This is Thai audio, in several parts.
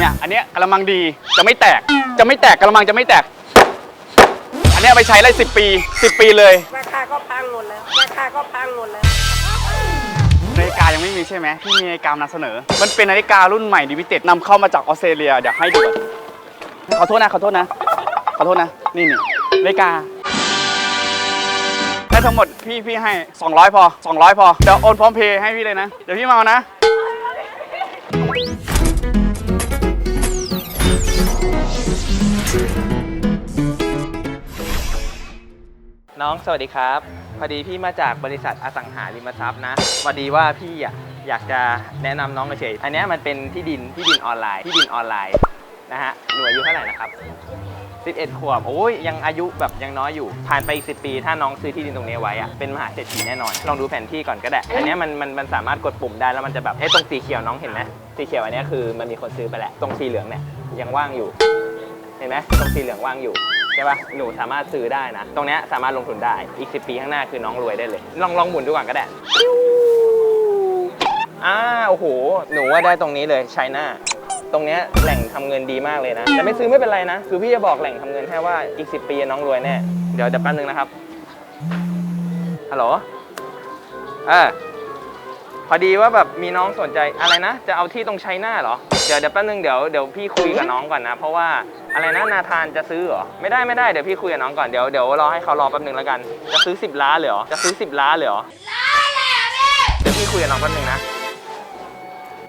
เนี่ยอันเนี้ยกระมังดีจะไม่แตกจะไม่แตกกระมังจะไม่แตก อันเนี้ยเอาไปใช้ได้สิปี10ปีเลยราคาก็พังหมดแล้วราคาก็พังหมดแล้วนาฬิกายังไม่มีใช่ไหมที่มีนาฬิกานำเสนอ มันเป็นนาฬิการุ่นใหม่ดิวิเต็ดนำเข้ามาจากออสเตรเลียเดี๋ยวให้ดูก่อนขอโทษนะขอโทษนะขอโทษนะนี่นี่นาฬิกาได้ทั้งหมดพี่พี่ให้ 200 พอ 200 พอ เดี๋ยวโอนพร้อมเพย์ให้พี่เลยนะ เดี๋ยวพี่มาเอานะ น้องสวัสดีครับ พอดีพี่มาจากบริษัทอสังหาริมทรัพย์นะพอดีว่าพี่อะอยากจะแนะนำน้องเฉยๆอันเนี้ยมันเป็นที่ดินที่ดินออนไลน์ที่ดินออนไลน์นะฮะหนูอายุเท่าไหร่นะครับ 11 ขวบ โอ้ยยังอายุแบบยังน้อยอยู่ ผ่านไปอีก 10 ปี ถ้าน้องซื้อที่ดินตรงนี้ไว้อะเป็นมหาเศรษฐีแน่นอน ลองดูแผนที่ก่อนก็ได้ อันเนี้ยมันมันมันสามารถกดปุ่มได้แล้วมันจะแบบให้ตรงสีเขียวน้องเห็นไหมสีเขียวอันเนี้ยคือมันมีคนซื้อไปแล้ว ตรงสีเหลืองเนี่ยยังว่างอยู่ เห็นไหมตรงสีเหลืองว่างอยู่ใช่ปะหนูสามารถซื้อได้นะ ตรงเนี้ยสามารถลงทุนได้อีก 10 ปีข้างหน้าคือน้องรวยได้เลย ลองลองหมุนดูก่อนก็ได้อ่าโอ้โห หนูว่าได้ตรงนี้เลยไชน่าตรงเนี้ยแหล่งทำเงินดีมากเลยนะ แต่ไม่ซื้อไม่เป็นไรนะ คือพี่จะบอกแหล่งทำเงินแค่ว่าอีก 10 ปีน้องรวยแน่ เดี๋ยวเดี๋ยวแป๊บนึงนะครับฮัลโหลเออ พอดีว่าแบบมีน้องสนใจอะไรนะ จะเอาที่ตรงไชน่าเหรอ เดี๋ยวเดี๋ยวแป๊บนึงเดี๋ยวเดี๋ยวพี่คุยกับน้องก่อนนะ เพราะว่าอะไรนะนาธานจะซื้อเหรอ ไม่ได้ไม่ได้เดี๋ยวพี่คุยกับน้องก่อนเดี๋ยวเดี๋ยวรอให้เขารอแป๊บนึงแล้วกัน จะซื้อ 10 ล้านเหรอ จะซื้อ 10 ล้านเลยเหรอเดี๋ยวพี่คุยกับน้องแป๊บนึงนะ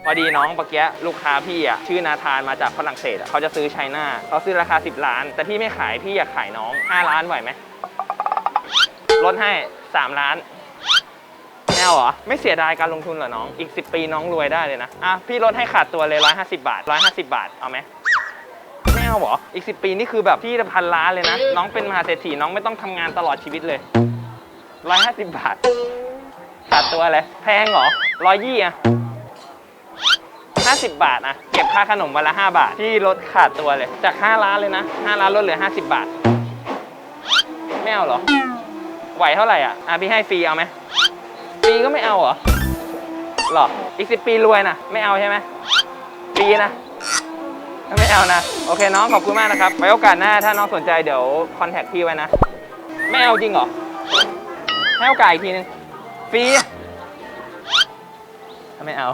พอดีน้องเมื่อกี้ลูกค้าพี่อะชื่อนาธานมาจากฝรั่งเศสอะเขาจะซื้อไชน่าเขาซื้อราคา 10 ล้าน แต่พี่ไม่ขายพี่อยากขายน้อง 5 ล้านไหวไหมลดให้ 3 ล้าน แนวเหรอ ไม่เสียดายการลงทุนเหรอน้อง อีก 10 ปีน้องรวยได้เลยนะ อะ พี่ลดให้ขาดตัวเลย 150 บาท 150 บาท เอาไหมไม่เอาเหรอ อีก 10 ปีนี่คือแบบพี่จะพันล้านเลยนะ น้องเป็นมหาเศรษฐีน้องไม่ต้องทำงานตลอดชีวิตเลย 150 บาท ขาดตัวอะไรแพงเหรอร้อยยี่อะ50 บาทนะเก็บค่าขนมวันละ 5 บาทที่ลดขาดตัวเลย จาก 5 ล้านเลยนะ 5 ล้านลดเหลือ 50 บาท ไม่เอาเหรอ ไหวเท่าไหร่อะ อะพี่ให้ฟรีเอาไหม ฟรีก็ไม่เอาเหรอหรอ อีก10ปีรวยนะไม่เอาใช่ไหมฟรีนะไม่เอานะ โอเคน้องขอบคุณมากนะครับไว้โอกาสหน้าถ้าน้องสนใจเดี๋ยวคอนแทคพี่ไว้นะ ไม่เอาจริงเหรอ ให้โอกาสอีกทีนึงฟรีไม่เอา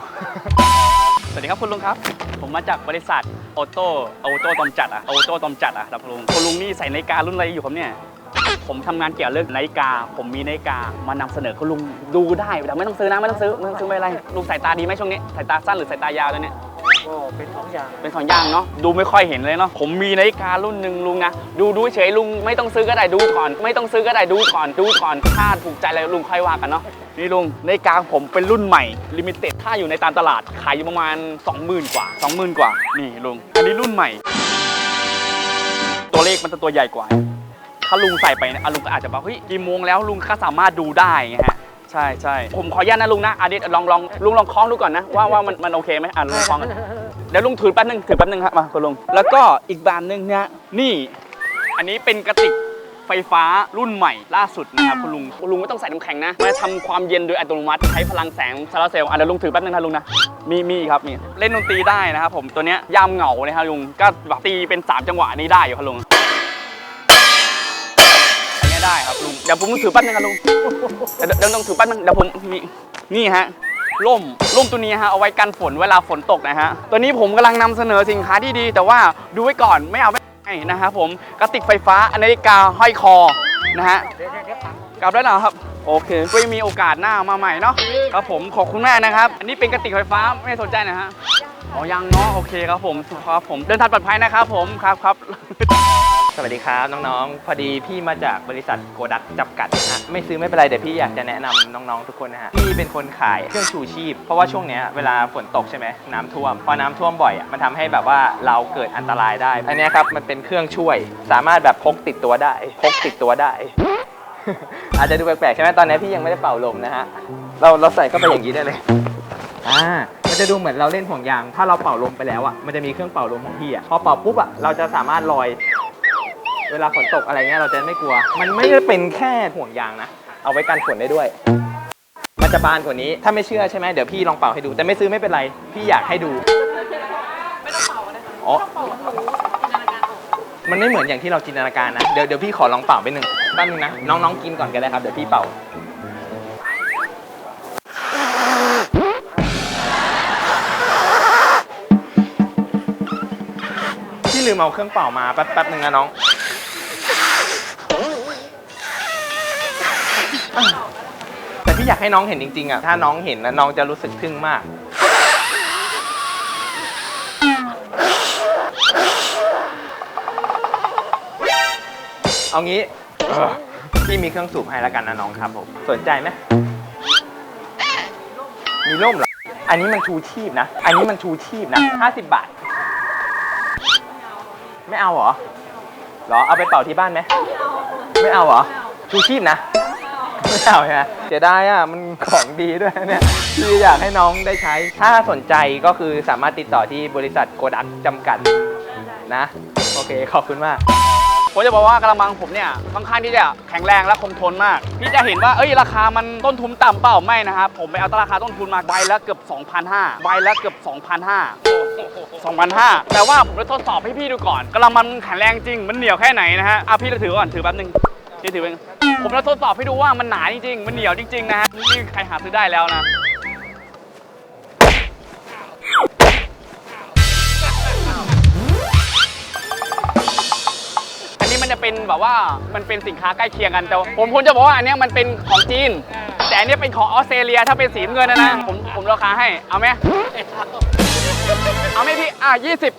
สวัสดีครับคุณลุงครับ ผมมาจากบริษัทโอโต้โอโต้ตอมจัดอะโอโต้ตอมจัดอะครับลุงคุณลุงนี่ใส่นาฬิการุ่นอะไรอยู่ครับเนี่ย ผมทำงานเกี่ยวเรื่องนาฬิกา ผมมีนาฬิกามานำเสนอคุณลุงดูได้แต่ไม่ต้องซื้อนะไม่ต้องซื้อไม่ต้องซื้อไม่เป็นไรลุงสายตาดีไหมช่วงนี้สายตาสั้นหรือสายตายาวแล้วเนี่ยก็เป็นสองอย่างเป็นสองอย่างเนาะดูไม่ค่อยเห็นเลยเนาะผมมีนาฬิการุ่นหนึ่งลุงนะดูดูเฉยลุงไม่ต้องซื้อก็ได้ดูก่อน ไม่ต้องซื้อก็ได้ดูก่อนดูก่อนถ้าถูกใจแล้วลุงค่อยว่ากันเนาะนี่ลุงนาฬิกาของผมเป็นรุ่นใหม่ลิมิเต็ดถ้าอยู่ในตามตลาดขายอยู่ประมาณ 20,000 กว่า 20,000 กว่านี่ลุงอันนี้รุ่นใหม่ ตัวเลขมันจะตัวใหญ่กว่า ถ้าลุงใส่ไปเนี่ยอะลุงก็อาจจะบอกเฮ้ยกี่โมงแล้วลุงก็สามารถดูได้ไงฮะใช่ใช่ผมขออนุญาตนะลุงนะอันนี้ลองลองลุงลองคล้องดูก่อนนะว่าว่ามันมันโอเคไหมอะลุงคล้องกันเดี๋ยวลุงถือแป๊บนึงถือแป๊บนึงครับมาคุณลุงแล้วก็อีกบบนึงเนี่ยนี่ อันนี้เป็นกระติกไฟฟ้ารุ่นใหม่ล่าสุดนะครับคุณลุงคุณลุงไม่ต้องใส่น้ำแข็งนะมาทำความเย็นโดยอัตโนมัติใช้พลังแสงโซลาร์เซลล์อะเดี๋ยวลุงถือแป๊บนึงนะลุงนะมีมีครับมีเล่นดนตรีได้นะครับผมตัวเนี้ยยามเหงานะครับลุงก็แบบตีเป็นสามจังหวะนี้ได้อยู่ครับลุง ได้ครับลุงเดี๋ยวผมถือแป๊บนึงครับลุงเดี๋ยวเดี๋ยวต้องถือแป๊บนึงเดี๋ยวผมนี่นี่ฮะร่มร่มตัวนี้ฮะเอาไว้กันฝนเวลาฝนตกนะฮะตัวนี้ผมกำลังนำเสนอสินค้าที่ดี แต่ว่าดูไว้ก่อนไม่เอาไม่ให้นะครับผมกระติกไฟฟ้านาฬิกาห้อยคอนะฮะเดี๋ยวเดี๋ยวเดี๋ยวปังกลับแล้วเหรอครับ โอเคก็ยังมีโอกาสหน้ามาใหม่เนาะครับผมขอบคุณมากนะครับ อันนี้เป็นกระติกไฟฟ้าไม่สนใจนะฮะอ๋อยังเนาะโอเคครับผมครับผมเดินทางปลอดภัยนะครับผมครับครับ สวัสดีครับน้องๆ พอดีพี่มาจากบริษัทโกดักจำกัดนะฮะไม่ซื้อไม่เป็นไรเดี๋ยวพี่อยากจะแนะนำน้องๆทุกคนนะฮะพี่เป็นคนขายเครื่องชูชีพ เพราะว่าช่วงเนี้ยเวลาฝนตกใช่ไหมน้ำท่วม พอน้ำท่วมบ่อยอะมันทำให้แบบว่าเราเกิดอันตรายได้อันเนี้ยครับมันเป็นเครื่องช่วย สามารถแบบพกติดตัวได้พกติดตัวได้ อาจจะดูแปลกๆใช่ไหมตอนนี้พี่ยังไม่ได้เป่าลมนะฮะเราเราใส่เข้าไปอย่างนี้ได้เลย อ่า มันจะดูเหมือนเราเล่นห่วงยาง ถ้าเราเป่าลมไปแล้วอะ มันจะมีเครื่องเป่าลมของพี่อะ พอเป่าปุ๊บอะ เราจะสามารถลอย เวลาฝนตกอะไรเงี้ยเราจะไม่กลัว มันไม่ได้เป็นแค่ห่วงยางนะ เอาไว้กันฝนได้ด้วย มันจะบานกว่านี้ ถ้าไม่เชื่อใช่ไหมเดี๋ยวพี่ลองเป่าให้ดู แต่ไม่ซื้อไม่เป็นไร พี่อยากให้ดู ไม่ต้องเป่านะอ๋อมันไม่เหมือนอย่างที่เราจินตนาการนะ เดี๋ยวเดี๋ยวพี่ขอลองเป่าไปหนึ่งแป๊บนึงนะ น้องๆกินก่อนก็ได้ครับ เดี๋ยวพี่เป่า พี่ลืมเอาเครื่องเป่ามาแป๊บแป๊บนึงนะน้อง แต่พี่อยากให้น้องเห็นจริงๆอะ ถ้าน้องเห็นนะน้องจะรู้สึกทึ่งมาก เอางี้ พี่มีเครื่องสูบให้แล้วกันนะน้องครับผม สนใจไหม มีร่มเหรอ อันนี้มันชูชีพนะ อันนี้มันชูชีพนะ 50 บาท ไม่เอาเหรอ เหรอ เอาไปเป่าที่บ้านไหม ไม่เอาเหรอ ชูชีพนะ ไม่เอาใช่ไหมเสียดายอะมันของดีด้วยเนี่ยพี่อยากให้น้องได้ใช้ ถ้าสนใจก็คือสามารถติดต่อที่บริษัทโกดักจำกัดนะ โอเคขอบคุณมาก ผมจะบอกว่ากระมังผมเนี่ยค่อนข้างที่จะแข็งแรงและคงทนมากพี่จะเห็นว่าเอ้ยราคามันต้นทุนต่ำเปล่าไม่นะครับผมไปเอาตราคาต้นทุนมาใบละเกือบ2,500ใบละเกือบ2,500 2,500แต่ว่าผมจะทดสอบให้พี่ดูก่อนกระมังมันแข็งแรงจริง มันเหนียวแค่ไหนนะฮะอะพี่จะถือก่อนถือแป๊บนึงพี่ถือเป็น ผมจะทดสอบให้ดูว่ามันหนาจริงๆ มันเหนียวจริง ๆ นะฮะนี่ใครหาซื้อได้แล้วนะ อันนี้มันจะเป็นแบบว่ามันเป็นสินค้าใกล้เคียงกัน แต่ผมผมจะบอกว่าอันเนี้ยมันเป็นของจีน แต่อันเนี้ยเป็นของออสเตรเลียถ้าเป็นสีน้ำเงินนะนะ ผมผมราคาให้ เอาไหมเอาไหมพี่ อะยี่สิบ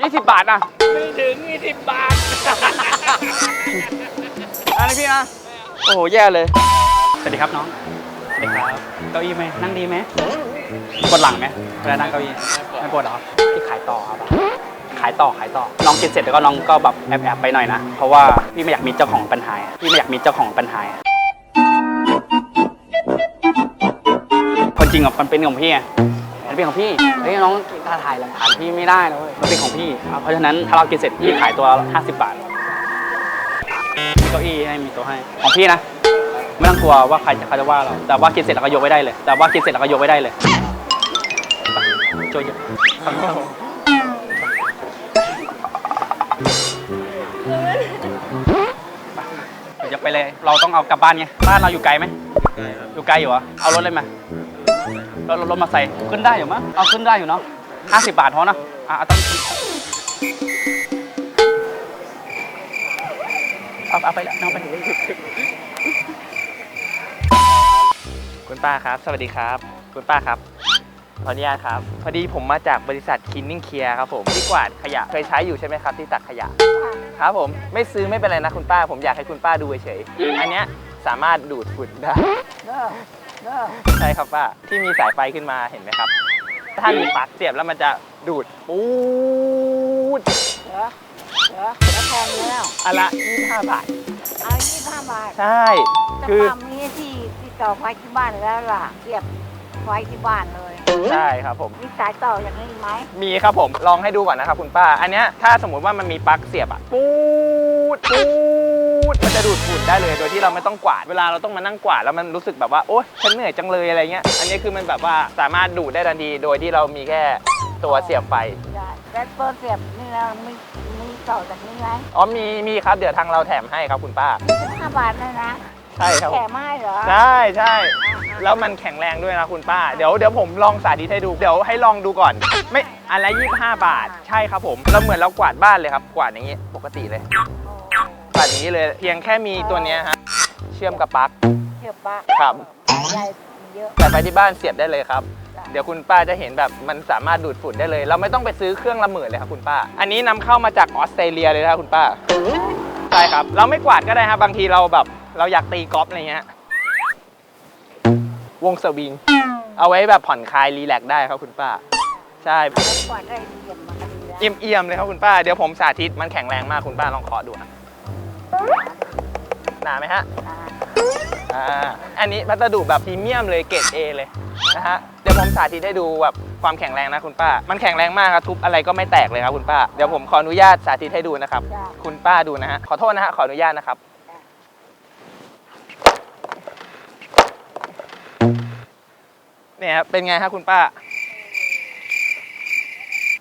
ยี่สิบบาทอะ ไม่ถึง 20 บาท อันนี้พี่นะโอ้โหแย่เลย สวัสดีครับน้อง สวัสดีครับ เก้าอี้ไหมนั่งดีไหมปวดหลังไหมเวลานั่งเก้าอี้ไม่ปวดเหรอพี่ขายต่อครับขายต่อขายต่อน้องกินเสร็จแล้วก็น้องก็แบบแอบแอบไปหน่อยนะ เพราะว่าพี่ไม่อยากมีเจ้าของปัญหาอะพี่ไม่อยากมีเจ้าของปัญหาอะคนจริงอะมันเป็นของพี่ไงมันเป็นของพี่เฮ้ยน้องถ้าถ่ายหลักฐานพี่ไม่ได้นะเว้ยมันเป็นของพี่อะเพราะฉะนั้นถ้าเรากินเสร็จพี่ขายตัวละ50 บาทมี เก้าอี้ให้มีโต๊ะให้ของพี่นะไม่ต้องกลัวว่าใครจะเขาจะว่าเราแต่ว่ากินเสร็จแล้วก็ยกไว้ได้เลย แต่ว่ากินเสร็จแล้วก็ยกไว้ได้เลยไปช่วยยกไปเดี๋ยวไปเลยเราต้องเอากลับบ้านไงบ้านเราอยู่ไกลไหมอยู่ไกลอยู่เหรอเอารถเลยไหมรถรถรถมาใส่ขึ้นได้อยู่มั้งเอาขึ้นได้อยู่เนาะห้าสิบบาทพอเนาะอะเอาต้อง เอาเอาไปแล้วเอาไปคุณป้าครับ สวัสดีครับ คุณป้าครับ ขออนุญาตครับ พอดีผมมาจากบริษัทคินนิ่งเคลียร์ครับผมที่กวาดขยะ เคยใช้อยู่ใช่ไหมครับที่ตักขยะ ครับผม ไม่ซื้อไม่เป็นไรนะคุณป้า ผมอยากให้คุณป้าดูเฉยๆอันเนี้ยสามารถดูดฝุ่นได้เด้อเด้อใช่ครับป้า ที่มีสายไฟขึ้นมาเห็นไหมครับ ถ้ามีปลั๊กเสียบแล้วมันจะดูด ปูด เหรอเหรอแล้วแพงแล้วอนละ25 บาท เอา25บาทใช่ แต่คือปั๊มนี้ที่ที่ต่อไฟที่บ้านแล้วล่ะเสียบไฟที่บ้านเลย ใช่ครับผม มีสายต่ออย่างนี้ไหมมีครับผม ลองให้ดูก่อนนะครับคุณป้า อันเนี้ยถ้าสมมุติว่ามันมีปลั๊กเสียบอะปูดปูดมันจะดูดฝุ่นได้เลย โดยที่เราไม่ต้องกวาด เวลาเราต้องมานั่งกวาดแล้วมันรู้สึกแบบว่า โอ๊ยฉันเหนื่อยจังเลยอะไรเงี้ย อันนี้คือมันแบบว่าสามารถดูดได้ทันที โดยที่เรามีแค่ตัวเสียบไฟ ได้แล้วเปิดเสียบนี่นะมีมี ต่อจากนี้ไหมอ๋อมีมีครับเดี๋ยวทางเราแถมให้ครับคุณป้า25บาทเลยนะใช่ครับ แถมให้เหรอใช่ใช่แล้วมันแข็งแรงด้วยนะคุณป้า เดี๋ยวเดี๋ยวผมลองสาธิตให้ดู เดี๋ยวให้ลองดูก่อน ไม่อันละ25 บาท ใช่ครับผมเราเหมือนเรากวาดบ้านเลยครับ กวาดอย่างนี้ปกติเลย กวาดอย่างนี้เลย เพียงแค่มีตัวเนี้ยฮะเชื่อมกับปลั๊กเสียบปะครับ ใหญ่เยอะแต่ไปที่บ้านเสียบได้เลยครับ เดี๋ยวคุณป้าจะเห็นแบบมันสามารถดูดฝุ่นได้เลย เราไม่ต้องไปซื้อเครื่องละหมื่นเลยครับคุณป้า อันนี้นำเข้ามาจากออสเตรเลียเลยนะครับคุณป้าใช่ครับ เราไม่กวาดก็ได้ครับบางทีเราแบบเราอยากตีกอล์ฟอะไรเงี้ยวงสวิง เอาไว้แบบผ่อนคลายรีแลกซ์ได้ครับคุณป้า ใช่แล้วกว่าได้เยี่ยมมาดีแล้วเอี่ยมเอี่ยมๆเลยครับคุณป้าเดี๋ยวผมสาธิตมันแข็งแรงมากคุณป้าลองเคาะดูนะหนาไหมฮะ อ่าอ่าอันนี้พัสดุแบบพรีเมียมเลยเกรด A เลยนะฮะเดี๋ยวผมสาธิตให้ดูแบบความแข็งแรงนะคุณป้า มันแข็งแรงมากครับทุบอะไรก็ไม่แตกเลยครับคุณป้าเดี๋ยวผมขออนุญาตสาธิตให้ดูนะครับ จ้ะ คุณป้าดูนะฮะขอโทษนะฮะขออนุญาตนะครับ เนี่ยครับเป็นไงฮะคุณป้า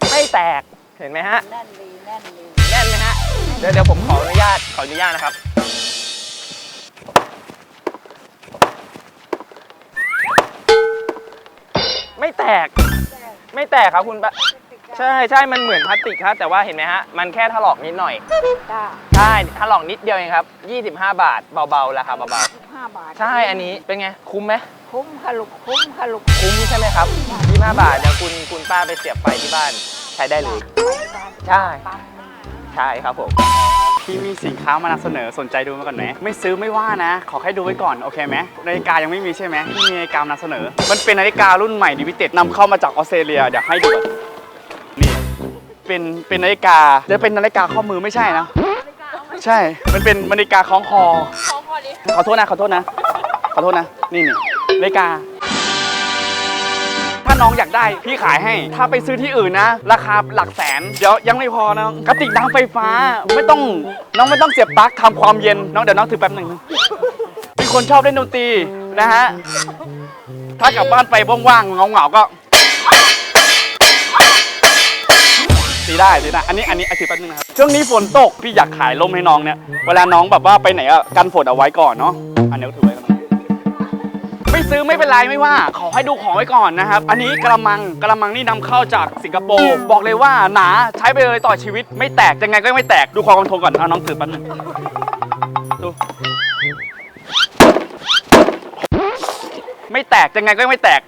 ไม่ไม่แตกเห็นไหมฮะ แน่นดีแน่นดี แน่นไหมฮะ เดี๋ยวเดี๋ยวผมขออนุญาตขออนุญาตนะครับ แตก ไม่แตกครับคุณปะใช่ใช่มันเหมือนพลาสติกครับแต่ว่าเห็นไหมฮะ มันแค่ถลอกนิดหน่อย จ้าใช่ถลอกนิดเดียวเองครับ 25 บาทเบาๆราคาเบาสิบห้าบาทๆ ใช่อันนี้เป็นไง คุ้มไหม คุ้มค่ะลูกคุ้มค่ะลูกคุ้มใช่ไหมครับ 25 บาทเดี๋ยวคุณคุณป้าไปเสียบไฟที่บ้านใช้ได้เลย ใช่ปั๊มใช่ครับผม พี่มีสินค้ามานำเสนอสนใจดูมาก่อนไหมไม่ซื้อไม่ว่านะ ขอแค่ดูไว้ก่อนโอเคไหมนาฬิกายังไม่มีใช่ไหมพี่มีนาฬิกามานำเสนอ มันเป็นนาฬิการุ่นใหม่ดิวิเต็ดนำเข้ามาจากออสเตรเลียเดี๋ยวให้ดูก่อนนี่เป็นเป็นนาฬิกาจะเป็นนาฬิกาข้อมือไม่ใช่นะใช่ มันเป็นนาฬิกาคล้องคอขอโทษนะขอโทษนะขอโทษนะนี่นี่นาฬิกา ถ้าน้องอยากได้พี่ขายให้ ถ้าไปซื้อที่อื่นนะ ราคาหลักแสน เดี๋ยวยังไม่พอนะกระติกน้ำไฟฟ้าไม่ต้องน้องไม่ต้องเสียบปลั๊กทำความเย็นน้องเดี๋ยวน้องถือแป๊บหนึ่งมีคนชอบเล่นดนตรีนะฮะถ้ากลับบ้านไปว่างๆเงาๆก็ตีได้ตีได้อันนี้อันนี้อาชีพแป๊บนึงนะครับช่วงนี้ฝนตกพี่อยากขายร่มให้น้องเนี่ยเวลาน้องแบบว่าไปไหนอะกันฝนเอาไว้ก่อนเนาะอันนี้ถือ ไม่ซื้อไม่เป็นไรไม่ว่า ขอให้ดูของไว้ก่อนนะครับ อันนี้กระมังกระมังนี่นำเข้าจากสิงคโปร์ บอกเลยว่าหนาใช้ไปเลยต่อชีวิต ไม่แตกยังไงก็ไม่แตก ดูความคอนโทรลก่อน เอาน้องถือแป๊บนึงดู ไม่แตกยังไงก็ไม่แตก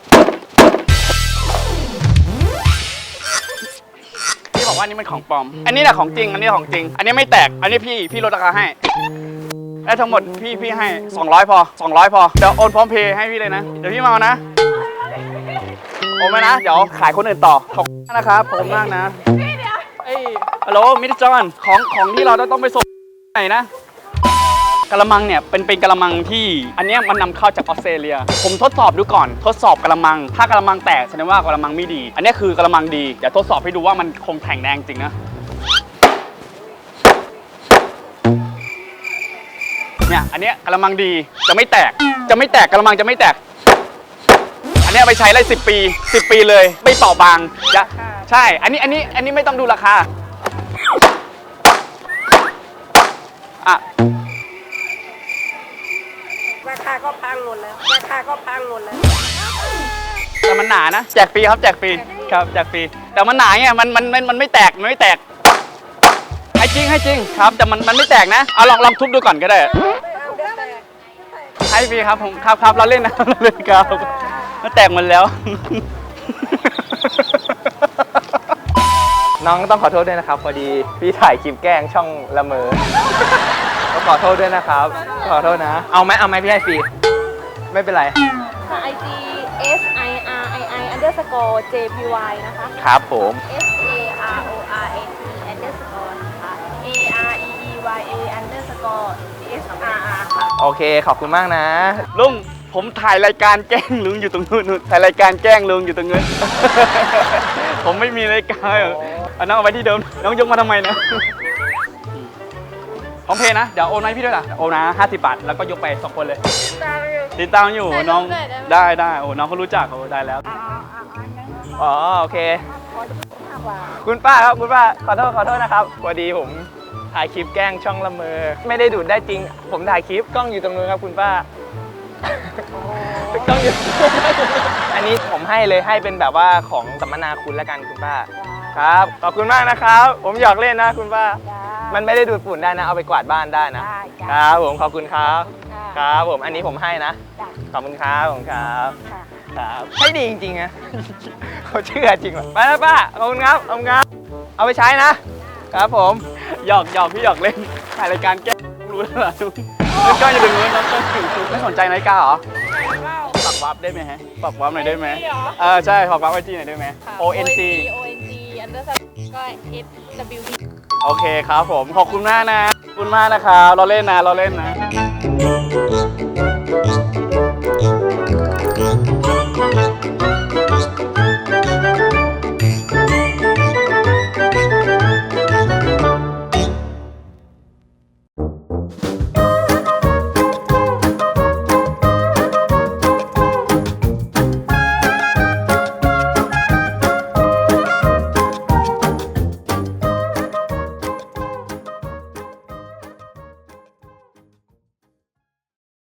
พี่บอกว่านี่มันของปลอม อันนี้แหละของจริง อันนี้ของจริง อันนี้ไม่แตก อันนี้พี่ พี่ลดราคาให้ ได้ทั้งหมดพี่พี่ให้ 200 พอ 200 พอ เดี๋ยวโอนพร้อมเพย์ให้พี่เลยนะ เดี๋ยวพี่มาเอานะโอนไปนะ เดี๋ยวขายคนอื่นต่อ ขอบคุณมากนะครับ ขอบคุณมากนะเอ้ยฮัลโหลมิสเตอร์จอนของของที่เราต้องไปส่งไหนนะกระมังเนี่ยเป็นเป็นกระมังที่อันนี้มันนำเข้าจากออสเตรเลีย ผมทดสอบดูก่อน ทดสอบกระมัง ถ้ากระมังแตกแสดงว่ากระมังไม่ดี อันนี้คือกระมังดีเดี๋ยวทดสอบให้ดูว่ามันคงแข็งแรงจริงนะ เนี่ยอันเนี้ยกระมังดีจะไม่แตก จะไม่แตกกระมังจะไม่แตก อันเนี้ยเอาไปใช้ได้สิปี 10 ปีเลยไม่เป่าบางจะใช่ อันนี้อันนี้อันนี้ไม่ต้องดูราคาอะราคาก็พังหมดแล้ว ราคาก็พังหมดแล้ว แต่มันหนานะแจกฟรีครับแจกฟรีครับแจกฟรีแต่มันหนาไงมันมันมันมันไม่แตกมันไม่แตกให้ จริงให้จริงครับ แต่มันมันไม่แตกนะเอาลองลองทุบดูก่อนก็ได้ ให้ฟรีครับผมครับครับเราเล่นนะเราเล่นครับมันแตกหมดแล้ว น้องต้องขอโทษด้วยนะครับ พอดีพี่ถ่ายคลิปแกล้งช่องละเมอก็ขอโทษด้วยนะครับ ขอโทษนะ เอาไหมเอาไหมพี่ให้ฟรีไม่เป็นไรค่ะ IG S I R I I underscore J P Y นะคะ ครับผม S A R O R A T underscore นะคะ A R E E Y A underscore S R R ค่ะ โอเค ขอบคุณมากนะ ลุงผมถ่ายรายการแกล้งลุงอยู่ตรงนู้นนู่นถ่ายรายการแกล้งลุงอยู่ตรงนู้น ผมไม่มีรายการหรอกเอาน้องเอาไว้ที่เดิม น้องยกมาทำไมนะพร้อมเพย์นะ เดี๋ยวโอนมาให้พี่ด้วยล่ะ โอนนะห้าสิบบาท แล้วก็ยกไปสองคนเลยติดตามอยู่ถ่ายรูปน้องด้วยได้ไหม ได้ได้โอ้น้องเขารู้จักเขาได้แล้วเอาเอาเอาอันนึงอ๋อ โอเค ขอห้าบาทคุณป้าครับ คุณป้า ขอโทษ ขอโทษนะครับพอดีผม ถ่ายคลิปแกล้งช่องละเมอ ไม่ได้ดูดได้จริง ผมถ่ายคลิปกล้องอยู่ตรงนู้นครับคุณป้ากล้องอยู่ อันนี้ผมให้เลยให้เป็นแบบว่าของสัมมนาคุณแล้วกันคุณป้า ครับ ขอบคุณมากนะครับ ผมหยอกเล่นนะคุณป้าจ้ามันไม่ได้ดูดฝุ่นได้นะ เอาไปกวาดบ้านได้นะได้จ้าครับผมขอบคุณครับค่ะครับผมอันนี้ผมให้นะจ้าขอบคุณครับผมครับค่ะครับใช่ดีจริงๆนะเขาเชื่อจริงว่ะไปแล้วป้า ขอบคุณครับ ขอบคุณครับ เอาไปใช้นะ ครับผมหยอกหยอกพี่หยอกเล่นถ่ายรายการแกล้งรู้แล้วล่ะลุงแล้วก็อยู่ตรงนู้นน้องก็อยู่ไม่สนใจนาฬิกาเหรอฝากวับได้ไหมฮะฝากวับหน่อยได้ไหม IG เหรอเออใช่ฝากวับไอจีหน่อยได้ไหมค่ะ O N G O N G underscore ก็ S W D โอเคครับผมขอบคุณมากนะขอบคุณมากนะครับเราเล่นนะเราเล่นนะ